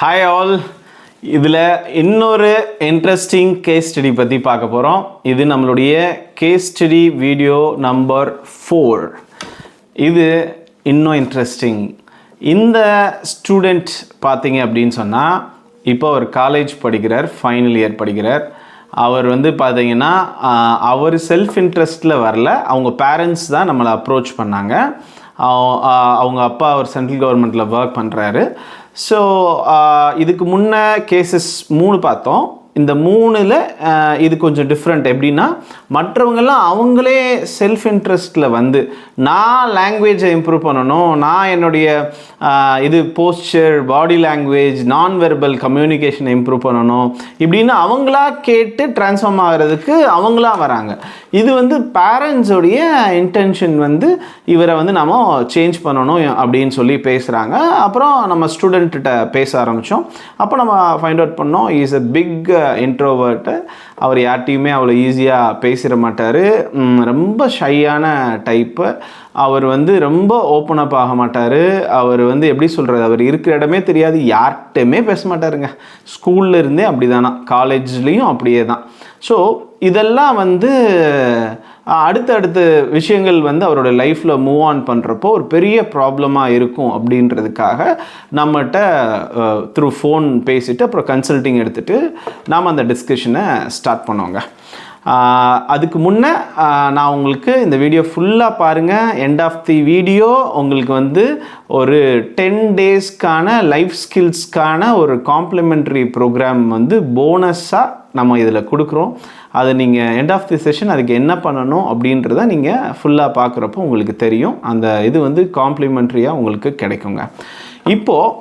Hi all இதில் இன்னொரு interesting case study பற்றி பார்க்க போகிறோம் இது நம்மளுடைய case study video number four இது இன்னும் இன்ட்ரெஸ்டிங் இந்த ஸ்டூடெண்ட் பார்த்தீங்க அப்படின்னு சொன்னால் இப்போ அவர் காலேஜ் படிக்கிறார் ஃபைனல் இயர் படிக்கிறார். அவர் வந்து பார்த்தீங்கன்னா அவர் செல்ஃப் இன்ட்ரெஸ்ட்டில் வரல. அவங்க பேரண்ட்ஸ் தான் நம்மளை அப்ரோச் பண்ணாங்க. அவங்க அப்பா அவர் சென்ட்ரல் கவர்மெண்ட்டில் ஒர்க் பண்ணுறாரு ஸோ இதுக்கு முன்ன கேசஸ் மூணு பார்த்தோம். இந்த மூணில் இது கொஞ்சம் டிஃப்ரெண்ட் எப்படின்னா மற்றவங்கெல்லாம் அவங்களே செல்ஃப் இன்ட்ரெஸ்ட்டில் வந்து நான் லாங்குவேஜை இம்ப்ரூவ் பண்ணணும். நான் என்னுடைய இது போஸ்டர் பாடி லாங்குவேஜ் நான் வெர்பல் கம்யூனிகேஷனை இம்ப்ரூவ் பண்ணணும். இப்படின்னு அவங்களா கேட்டு ட்ரான்ஸ்ஃபார்ம் ஆகிறதுக்கு அவங்களா வராங்க. இது வந்து பேரண்ட்ஸோடைய இன்டென்ஷன் வந்து இவரை வந்து நம்ம சேஞ்ச் பண்ணணும் அப்படின்னு சொல்லி பேசுகிறாங்க அப்புறம் நம்ம ஸ்டூடெண்ட்டிட்ட பேச ஆரம்பித்தோம் அப்போ நம்ம ஃபைண்ட் அவுட் பண்ணோம். இஸ் எ பிக் இன்ட்ரோவர்ட்டு அவர் யார்ட்டையுமே அவ்வளோ ஈஸியாக பேசிட மாட்டார். ரொம்ப ஷையான டைப்பு அவர் வந்து ரொம்ப ஓப்பன் அப் ஆக மாட்டார். அவர் வந்து எப்படி சொல்கிறது அவர் இருக்கிற இடமே தெரியாது யார்கிட்டையுமே பேச மாட்டாருங்க. ஸ்கூல்ல இருந்தே அப்படி தானா காலேஜ்லேயும் அப்படியே தான் ஸோ இதெல்லாம் வந்து அடுத்தடுத்த விஷயங்கள் வந்து அவரோட லைஃப்பில் மூவ் ஆன் பண்ணுறப்போ ஒரு பெரிய ப்ராப்ளமாக இருக்கும் அப்படின்றதுக்காக நம்மகிட்ட த்ரூ ஃபோன் பேசிட்டு அப்புறம் கன்சல்ட்டிங் எடுத்துகிட்டு நாம் அந்த டிஸ்கஷனை ஸ்டார்ட் பண்ணுவோங்க. அதுக்கு முன்னே நான் உங்களுக்கு இந்த வீடியோ ஃபுல்லாக பாருங்கள் எண்ட் ஆஃப் தி வீடியோ உங்களுக்கு வந்து ஒரு டென் டேஸ்க்கான லைஃப் ஸ்கில்ஸ்க்கான ஒரு காம்ப்ளிமெண்ட்ரி ப்ரோக்ராம் வந்து போனஸாக நம்ம இதில் கொடுக்குறோம். அது நீங்கள் எண்ட் ஆஃப் தி செஷன் அதுக்கு என்ன பண்ணணும் அப்படின்றத நீங்கள் ஃபுல்லாக பார்க்குறப்போ உங்களுக்கு தெரியும். அந்த இது வந்து காம்ப்ளிமெண்ட்ரியாக உங்களுக்கு கிடைக்குங்க. இப்போது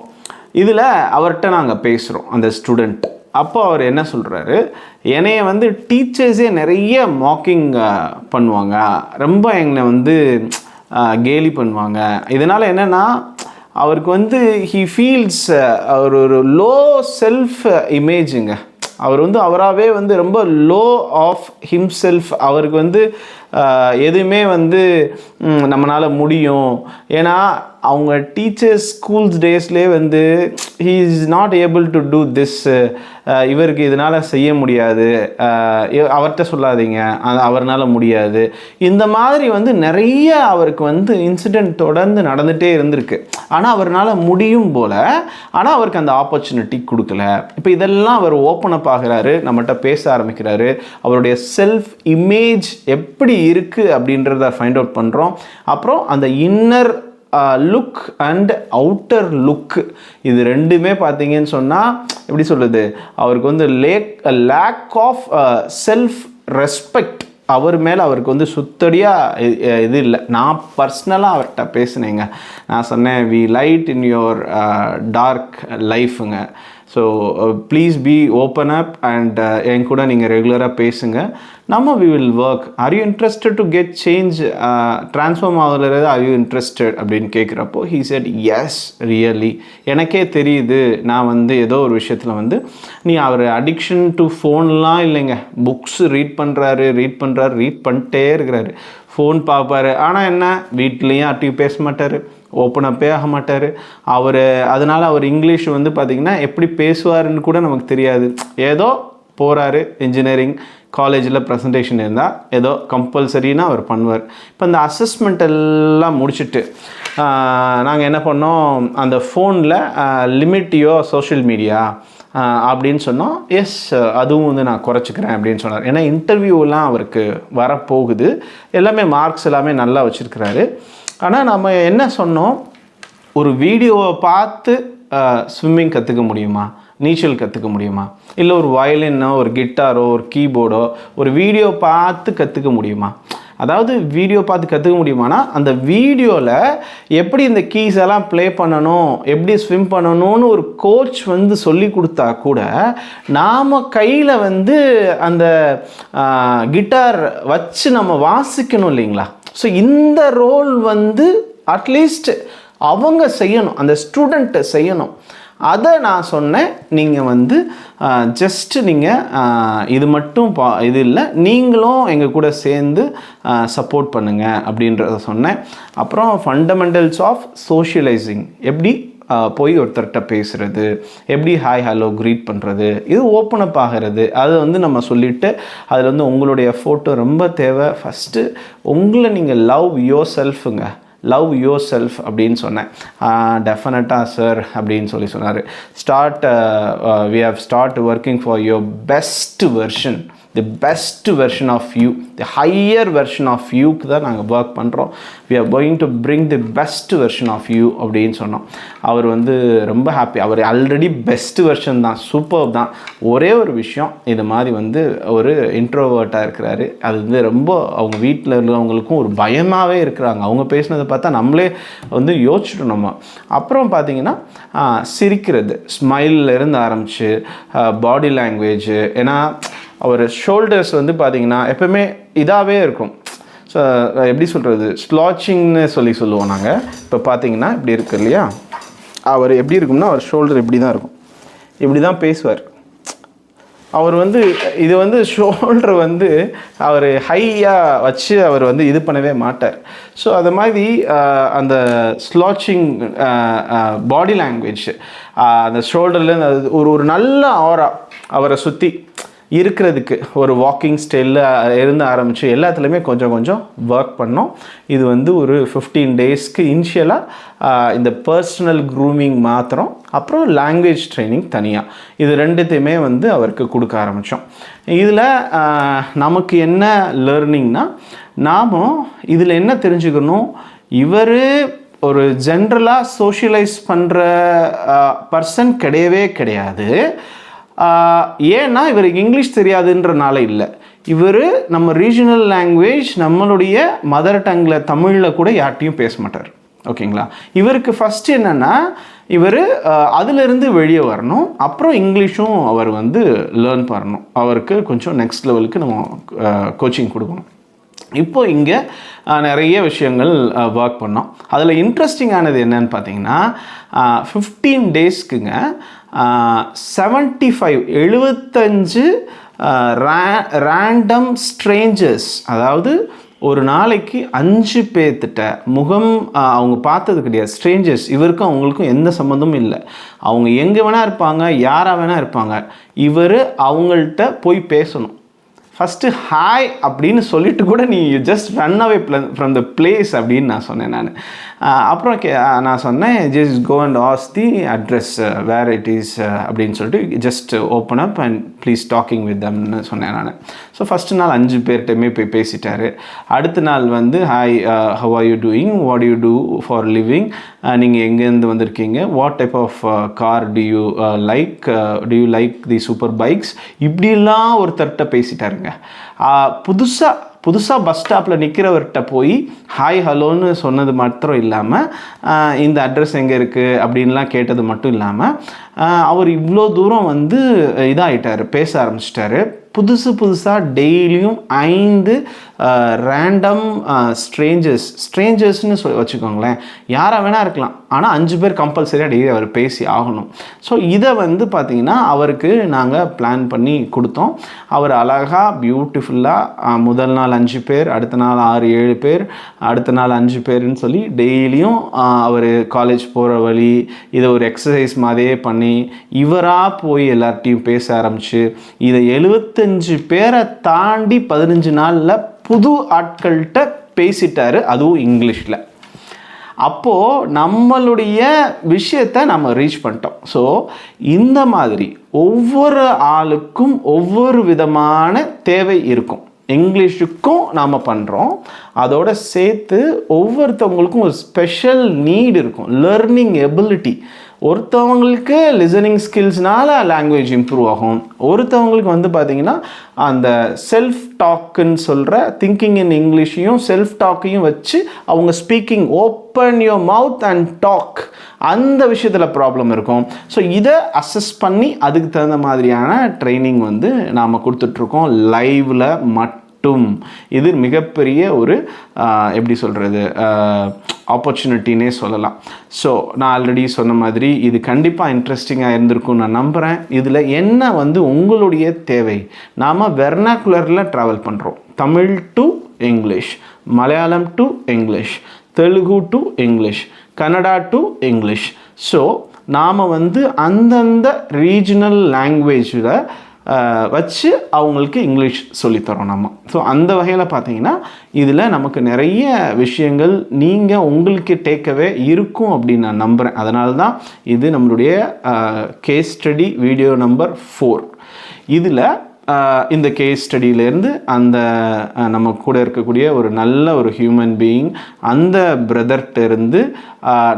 இதில் அவர்கிட்ட நாங்கள் பேசுகிறோம் அந்த ஸ்டூடெண்ட் அப்போ அவர் என்ன சொல்கிறாரு என்னைய வந்து டீச்சர்ஸே நிறைய மாக்கிங் பண்ணுவாங்க. ரொம்ப என்னை வந்து கேலி பண்ணுவாங்க. இதனால் என்னென்னா அவருக்கு வந்து ஹீ ஃபீல்ஸ் அவர் ஒரு லோ செல்ஃப் இமேஜுங்க அவர் வந்து அவராகவே வந்து ரொம்ப லோ ஆஃப் ஹிம்செல்ஃப் அவருக்கு வந்து எதுவுமே வந்து நம்மளால் முடியும். ஏன்னா அவங்க டீச்சர்ஸ் ஸ்கூல்ஸ் டேஸ்லேயே வந்து he is not able to do this இவருக்கு இதனால் செய்ய முடியாது. அவர்கிட்ட சொல்லாதீங்க. அது அவர்னால முடியாது. இந்த மாதிரி வந்து நிறைய அவருக்கு வந்து இன்சிடெண்ட் தொடர்ந்து நடந்துகிட்டே இருந்திருக்கு. ஆனால் அவர்னால் முடியும் போல் ஆனால் அவருக்கு அந்த ஆப்பர்ச்சுனிட்டி கொடுக்கல. இப்போ இதெல்லாம் அவர் ஓப்பன் அப் ஆகுறாரு நம்மகிட்ட பேச ஆரம்பிக்கிறாரு. அவருடைய செல்ஃப் இமேஜ் எப்படி இருக்குது அப்படின்றத ஃபைண்ட் அவுட் பண்ணுறோம் அப்புறம் அந்த inner look and outer look இது ரெண்டுமே பார்த்தீங்கன்னு சொன்னால் எப்படி சொல்கிறது அவருக்கு வந்து lack lack of self respect அவர் மேலே அவருக்கு வந்து சுத்தடியாக இது இல்லை. நான் பர்சனலாக அவர்கிட்ட பேசினேங்க. நான் சொன்னேன் we light in your dark லைஃபுங்க so please be open up and என் கூட நீங்கள் ரெகுலராக பேசுங்க. நம்ம we will work are you interested to get change transform ஆகுறது? ஆர் யூ இன்ட்ரெஸ்டட் அப்படின்னு கேட்குறப்போ ஹீ செட் எஸ் ரியலி எனக்கே தெரியுது. நான் வந்து ஏதோ ஒரு விஷயத்தில் வந்து நீ அவர் அடிக்ஷன் டு ஃபோன்லாம் இல்லைங்க. புக்ஸ் ரீட் பண்ணுறாரு ரீட் பண்ணுறாரு ரீட் பண்ணிட்டே இருக்கிறாரு. ஃபோன் பார்ப்பாரு ஆனால் என்ன? வீட்லேயும் அட்டி பேச மாட்டார். ஓப்பன் அப்பே ஆக மாட்டார். அவர் அதனால் அவர் இங்கிலீஷ் வந்து பார்த்திங்கன்னா எப்படி பேசுவாருன்னு கூட நமக்கு தெரியாது. ஏதோ போகிறாரு இன்ஜினியரிங் காலேஜில் ப்ரெசன்டேஷன் இருந்தால் ஏதோ கம்பல்சரினா அவர் பண்ணுவார். இப்போ இந்த அசஸ்மெண்ட் எல்லாம் முடிச்சுட்டு நாங்கள் என்ன பண்ணோம்? அந்த ஃபோனில் லிமிட் யோ சோஷியல் மீடியா அப்படின்னு சொன்னோம். எஸ் அதுவும் வந்து நான் குறைச்சிக்கிறேன் அப்படின்னு சொன்னார். ஏன்னா இன்டர்வியூலாம் அவருக்கு வரப்போகுது. எல்லாமே மார்க்ஸ் எல்லாமே நல்லா வச்சுருக்கிறாரு. ஆனால் நம்ம என்ன சொன்னோம்? ஒரு வீடியோவை பார்த்து ஸ்விம்மிங் கற்றுக்க முடியுமா? நீச்சல் கற்றுக்க முடியுமா? இல்லை ஒரு வயலினோ ஒரு கிட்டாரோ ஒரு கீபோர்டோ ஒரு வீடியோ பார்த்து கற்றுக்க முடியுமா? அதாவது வீடியோ பார்த்து கற்றுக்க முடியுமானா அந்த வீடியோவில் எப்படி இந்த கீஸ் எல்லாம் ப்ளே பண்ணணும் எப்படி ஸ்விம் பண்ணணும்னு ஒரு கோச் வந்து சொல்லி கொடுத்தா கூட நாம் கையில் வந்து அந்த கிட்டார் வச்சு நம்ம வாசிக்கணும் இல்லைங்களா? ஸோ இந்த ரோல் வந்து அட்லீஸ்ட் அவங்க செய்யணும் அந்த ஸ்டூடெண்ட்டை செய்யணும். அதை நான் சொன்னேன் நீங்கள் வந்து ஜஸ்ட் நீங்கள் இது மட்டும் பா இது இல்லை நீங்களும் எங்கள் கூட சேர்ந்து சப்போர்ட் பண்ணுங்கள் அப்படின்றத சொன்னேன். அப்புறம் ஃபண்டமெண்டல்ஸ் ஆஃப் சோஷியலைசிங் எப்படி? போய் ஒருத்தர்கிட்ட பேசுகிறது எப்படி ஹாய் ஹலோ க்ரீட் பண்ணுறது இது ஓப்பன் அப் ஆகிறது அதை வந்து நம்ம சொல்லிவிட்டு அதில் வந்து உங்களுடைய ஃபோட்டோ ரொம்ப தேவை. ஃபஸ்ட்டு உங்களை நீங்கள் லவ் யோர் செல்ஃபுங்க லவ் யோர் செல்ஃப் அப்படின்னு சொன்னேன். டெஃபினட்டாக சார் அப்படின்னு சொல்லி சொன்னார். Start we have start working for your best version the best version of you the higher version of யூக்கு தான் நாங்கள் ஒர்க் பண்ணுறோம் we are going to bring the best version of you அப்படின்னு சொன்னோம். அவர் வந்து ரொம்ப ஹாப்பி அவர் ஆல்ரெடி பெஸ்ட் வெர்ஷன் தான் சூப்பர் தான். ஒரே ஒரு விஷயம் இது மாதிரி வந்து ஒரு இன்ட்ரோவர்ட்டாக இருக்கிறாரு. அது வந்து ரொம்ப அவங்க வீட்டில் இருக்கிறவங்களுக்கும் ஒரு பயமாகவே இருக்கிறாங்க. அவங்க பேசினதை பார்த்தா நம்மளே வந்து யோசிச்சுட்டோம் நம்ம. அப்புறம் பார்த்தீங்கன்னா சிரிக்கிறது. ஸ்மைலில் இருந்து ஆரம்பித்து பாடி லாங்குவேஜ் ஏன்னா அவர் ஷோல்டர்ஸ் வந்து பார்த்தீங்கன்னா எப்பவுமே இதாகவே இருக்கும். ஸோ எப்படி சொல்கிறது ஸ்லாச்சிங்னு சொல்லி சொல்லுவோம் நாங்கள் இப்போ பார்த்தீங்கன்னா இப்படி இருக்கு இல்லையா? அவர் எப்படி இருக்கும்னா அவர் ஷோல்டர் இப்படி தான் இருக்கும். இப்படி தான் பேசுவார். அவர் வந்து இது வந்து ஷோல்டர் வந்து அவர் ஹையாக வச்சு அவர் வந்து இது பண்ணவே மாட்டார். ஸோ அது மாதிரி அந்த ஸ்லாச்சிங் பாடி லாங்குவேஜ் அந்த ஷோல்டர்லேருந்து அது ஒரு ஒரு நல்ல ஆரா அவரை சுற்றி இருக்கிறதுக்கு ஒரு வாக்கிங் ஸ்டைலில் இருந்து ஆரம்பித்து எல்லாத்துலேயுமே கொஞ்சம் கொஞ்சம் ஒர்க் பண்ணோம். இது வந்து ஒரு ஃபிஃப்டீன் டேஸ்க்கு இனிஷியலாக இந்த பர்சனல் க்ரூமிங் மாத்திரம் அப்புறம் லாங்குவேஜ் ட்ரைனிங் தனியாக இது ரெண்டுத்தையுமே வந்து அவருக்கு கொடுக்க ஆரம்பித்தோம் இதில் நமக்கு என்ன லேர்னிங்னா நாம் இதில் என்ன தெரிஞ்சுக்கணும்? இவர் ஒரு ஜென்ரலாக சோஷியலைஸ் பண்ணுற பர்சன் கிடையவே கிடையாது. ஏன்னா இவருக்கு இங்கிலீஷ் தெரியாதுன்றனால இல்லை. இவர் நம்ம ரீஜனல் லாங்குவேஜ் நம்மளுடைய மதர் டங்கில் தமிழில் கூட யார்ட்டையும் பேச மாட்டார். ஓகேங்களா? இவருக்கு ஃபஸ்ட்டு என்னென்னா இவர் அதிலிருந்து வெளியே வரணும். அப்புறம் இங்கிலீஷும் அவர் வந்து லேர்ன் பண்ணணும். அவருக்கு கொஞ்சம் நெக்ஸ்ட் லெவலுக்கு நம்ம கோச்சிங் கொடுக்கணும். இப்போ இங்கே நிறைய விஷயங்கள் ஒர்க் பண்ணோம். அதில் இன்ட்ரெஸ்டிங்கானது என்னன்னு பார்த்தீங்கன்னா ஃபிஃப்டீன் டேஸ்க்குங்க செவன்ட்டி ஃபைவ் எழுபத்தஞ்சு ரேண்டம் ஸ்ட்ரேஞ்சர்ஸ் அதாவது ஒரு நாளைக்கு அஞ்சு பேர்த்திட்ட முகம் அவங்க பார்த்தது கிடையாது. ஸ்ட்ரேஞ்சர்ஸ் இவருக்கும் அவங்களுக்கும் எந்த சம்மந்தமும் இல்லை. அவங்க எங்கே வேணால் இருப்பாங்க யாராக வேணால் இருப்பாங்க. இவர் அவங்கள்ட்ட போய் பேசணும். ஃபஸ்ட்டு ஹாய் அப்படின்னு சொல்லிட்டு கூட நீ just run away from the place அப்படின்னு நான் சொன்னேன் நான். அப்புறம் கே நான் சொன்னேன் just go and ask the address where it is அப்படின்னு சொல்லிட்டு just open up and please talking with தம்னு சொன்னேன் நான். ஸோ ஃபஸ்ட்டு நாள் அஞ்சு பேர்கிட்டமே போய் பேசிட்டார். அடுத்த நாள் வந்து hi how are you doing what you do for living நீங்கள் எங்கேருந்து வந்திருக்கீங்க? What type of car do you like do you like the super bikes இப்படிலாம் ஒருத்தர்கிட்ட பேசிட்டாருங்க. புதுசாக புதுசாக பஸ் ஸ்டாப்பில் நிற்கிறவர்கிட்ட போய் ஹாய் ஹலோன்னு சொன்னது மாத்திரம் இல்லாமல் இந்த அட்ரஸ் எங்கே இருக்குது அப்படின்லாம் கேட்டது மட்டும் இல்லாமல் அவர் இவ்வளோ தூரம் வந்து இதாகிட்டார் பேச ஆரம்பிச்சிட்டாரு. புதுசு புதுசாக டெய்லியும் ஐந்து ரேண்டம் ஸ்ட்ரேஞ்சர்ஸ் ஸ்ட்ரேஞ்சர்ஸ்னு சொல்லி வச்சுக்கோங்களேன். யாராக வேணால் இருக்கலாம். ஆனால் அஞ்சு பேர் கம்பல்சரியாக டெய்லி அவர் பேசி ஆகணும். ஸோ இதை வந்து பார்த்திங்கன்னா அவருக்கு நாங்கள் பிளான் பண்ணி கொடுத்தோம். அவர் அழகாக பியூட்டிஃபுல்லாக முதல் நாள் அஞ்சு பேர் அடுத்த நாள் ஆறு ஏழு பேர் அடுத்த நாள் அஞ்சு பேருன்னு சொல்லி டெய்லியும் அவர் காலேஜ் போகிற வழி இதை ஒரு எக்ஸசைஸ் மாதிரியே பண்ணி இவராக போய் எல்லார்ட்டையும் பேச ஆரம்பித்து இதை எழுபத்தஞ்சு பேரை தாண்டி பதினஞ்சு நாளில் புது ஆட்கள்கிட்ட பேசிட்டாரு அதுவும் இங்கிலீஷில். அப்போது நம்மளுடைய விஷயத்தை நம்ம ரீச் பண்ணிட்டோம். ஸோ இந்த மாதிரி ஒவ்வொரு ஆளுக்கும் ஒவ்வொரு விதமான தேவை இருக்கும். இங்கிலீஷுக்கும் நாம் பண்ணுறோம் அதோட சேர்த்து ஒவ்வொருத்தவங்களுக்கும் ஒரு ஸ்பெஷல் நீட் இருக்கும். லேர்னிங் எபிலிட்டி ஒருத்தவங்களுக்கு லிசனிங் ஸ்கில்ஸ்னால் லாங்குவேஜ் இம்ப்ரூவ் ஆகும். ஒருத்தவங்களுக்கு வந்து பார்த்திங்கன்னா அந்த செல்ஃப் டாக்குன்னு சொல்கிற திங்கிங் இன் இங்கிலீஷையும் செல்ஃப் டாக்கையும் வச்சு அவங்க speaking open your mouth and talk அந்த விஷயத்தில் ப்ராப்ளம் இருக்கும். ஸோ இதை அசஸ் பண்ணி அதுக்கு தகுந்த மாதிரியான ட்ரைனிங் வந்து நாம் கொடுத்துட்ருக்கோம் லைவில் மட்டும் இது மிகப்பெரிய ஒரு எப்படி சொல்கிறது ஆப்பர்ச்சுனிட்டினே சொல்லலாம். ஸோ நான் ஆல்ரெடி சொன்ன மாதிரி இது கண்டிப்பாக இன்ட்ரெஸ்டிங்காக இருந்திருக்கும் நான் நம்புகிறேன் இதில் என்ன வந்து உங்களுடைய தேவை? நாம் வெர்னாக்குலரில் ட்ராவல் பண்ணுறோம் Tamil to English Malayalam to English Telugu to English Kannada to English so நாம் வந்து அந்தந்த ரீஜனல் லாங்குவேஜில் வச்சு அவங்களுக்கு இங்கிலீஷ் சொல்லித்தரோம் நம்ம. ஸோ அந்த வகையில் பார்த்தீங்கன்னா இதில் நமக்கு நிறைய விஷயங்கள் நீங்கள் உங்களுக்கு டேக்கவே இருக்கும் அப்படின்னு நான் நம்புகிறேன் அதனால தான் இது நம்மளுடைய case study video number four இதில் இந்த கேஸ் ஸ்டடியிலேருந்து அந்த நம்ம கூட இருக்கக்கூடிய ஒரு நல்ல ஒரு ஹியூமன் பீயிங் அந்த பிரதர்கிட்ட இருந்து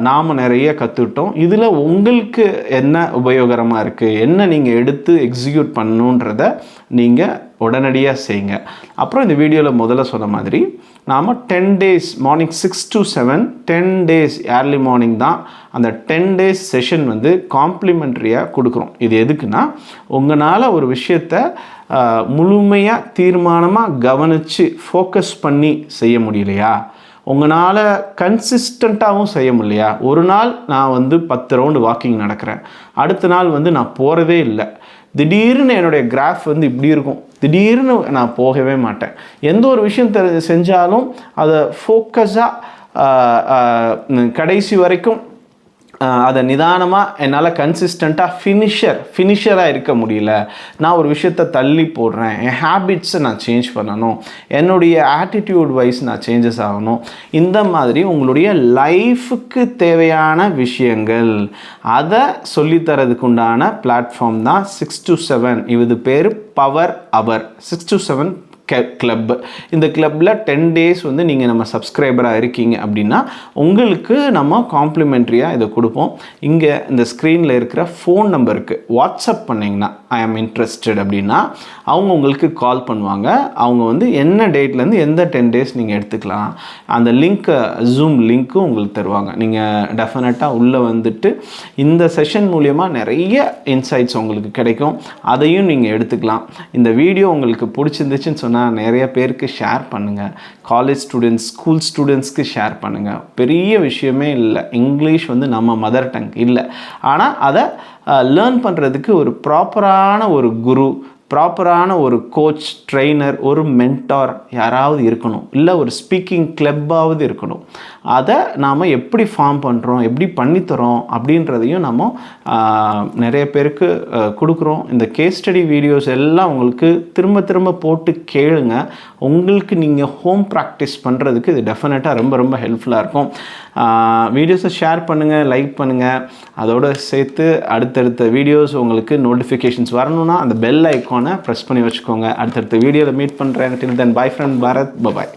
நாம் நிறைய கற்றுக்கிட்டோம் இதில் உங்களுக்கு என்ன உபயோகரமாக இருக்குது என்ன நீங்கள் எடுத்து எக்ஸிக்யூட் பண்ணணுன்றத நீங்கள் உடனடியாக செய்யுங்க. அப்புறம் இந்த வீடியோவில் முதல்ல சொன்ன மாதிரி நாம் ten days morning six to seven ten days early morning தான் அந்த டென் டேஸ் செஷன் வந்து காம்ப்ளிமெண்ட்ரியாக கொடுக்குறோம். இது எதுக்குன்னா உங்களால் ஒரு விஷயத்தை முழுமையாக தீர்மானமாக கவனித்து ஃபோக்கஸ் பண்ணி செய்ய முடியலையா? உங்களால் கன்சிஸ்டண்ட்டாகவும் செய்ய முடியலையா? ஒரு நாள் நான் வந்து பத்து ரவுண்டு வாக்கிங் நடக்கிறேன். அடுத்த நாள் வந்து நான் போகிறதே இல்லை. திடீர்னு என்னுடைய கிராஃப் வந்து இப்படி இருக்கும். திடீர்னு நான் போகவே மாட்டேன். எந்த ஒரு விஷயம் தெரி செஞ்சாலும் அதை ஃபோக்கஸாக கடைசி வரைக்கும் அதை நிதானமாக என்னால் கன்சிஸ்டண்ட்டாக ஃபினிஷர் ஃபினிஷராக இருக்க முடியல. நான் ஒரு விஷயத்த தள்ளி போடுறேன். என் ஹேபிட்ஸை நான் சேஞ்ச் பண்ணணும். என்னுடைய ஆட்டிடியூட் வைஸ் நான் சேஞ்சஸ் ஆகணும். இந்த மாதிரி உங்களுடைய லைஃபுக்கு தேவையான விஷயங்கள். அதை சொல்லித்தரதுக்கு உண்டான பிளாட்ஃபார்ம் தான் சிக்ஸ் டு செவன் இது பேர் power our six to seven club இந்த கிளப்பில் டென் டேஸ் வந்து நீங்கள் நம்ம சப்ஸ்கிரைபராக இருக்கீங்க அப்படின்னா உங்களுக்கு நம்ம காம்ப்ளிமெண்ட்ரியாக இதை கொடுப்போம். இங்கே இந்த ஸ்க்ரீனில் இருக்கிற ஃபோன் நம்பருக்கு வாட்ஸ்அப் பண்ணிங்கன்னா ஐ ஆம் இன்ட்ரெஸ்டட் அப்படின்னா அவங்க உங்களுக்கு கால் பண்ணுவாங்க. அவங்க வந்து என்ன டேட்லேருந்து எந்த டென் டேஸ் நீங்கள் எடுத்துக்கலாம். அந்த லிங்க்கை ஜூம் லிங்க்கும் உங்களுக்கு தருவாங்க. நீங்கள் டெஃபினட்டாக உள்ளே வந்துட்டு இந்த செஷன் மூலியமாக நிறைய இன்சைட்ஸ் உங்களுக்கு கிடைக்கும். அதையும் நீங்கள் எடுத்துக்கலாம். இந்த வீடியோ உங்களுக்கு பிடிச்சிருந்துச்சுன்னு சொன்னால் நிறைய பேருக்கு ஷேர் பண்ணுங்கள் காலேஜ் ஸ்டூடெண்ட்ஸ் ஸ்கூல் ஸ்டூடெண்ட்ஸ்க்கு ஷேர் பண்ணுங்கள் பெரிய விஷயமே இல்லை. இங்கிலீஷ் வந்து நம்ம மதர் டங் இல்லை. ஆனால் அதை லேர்ன் பண்ணுறதுக்கு ஒரு ப்ராப்பரான ஒரு குரு ப்ராப்பரான ஒரு கோச் ட்ரெயினர் ஒரு மென்டார் யாராவது இருக்கணும். இல்லை ஒரு ஸ்பீக்கிங் கிளப்பாவது இருக்கணும். அதை நாம் எப்படி ஃபார்ம் பண்ணுறோம் எப்படி பண்ணித்தரோம் அப்படின்றதையும் நம்ம நிறைய பேருக்கு கொடுக்குறோம். இந்த கேஸ் ஸ்டடி வீடியோஸ் எல்லாம் உங்களுக்கு திரும்ப திரும்ப போட்டு கேளுங்க. உங்களுக்கு நீங்கள் ஹோம் ப்ராக்டிஸ் பண்ணுறதுக்கு இது டெஃபினட்டாக ரொம்ப ரொம்ப ஹெல்ப்ஃபுல்லாக இருக்கும். வீடியோஸை ஷேர் பண்ணுங்கள் லைக் பண்ணுங்கள் அதோடு சேர்த்து அடுத்தடுத்த வீடியோஸ் உங்களுக்கு நோட்டிஃபிகேஷன்ஸ் வரணும்னா அந்த பெல் ஐக்கான் ப்ரெஸ் பண்ணி வச்சுக்கோங்க. அடுத்தடுத்த வீடியோவில் மீட் பண்ணுறேன் till then bye friend Bharat bye bye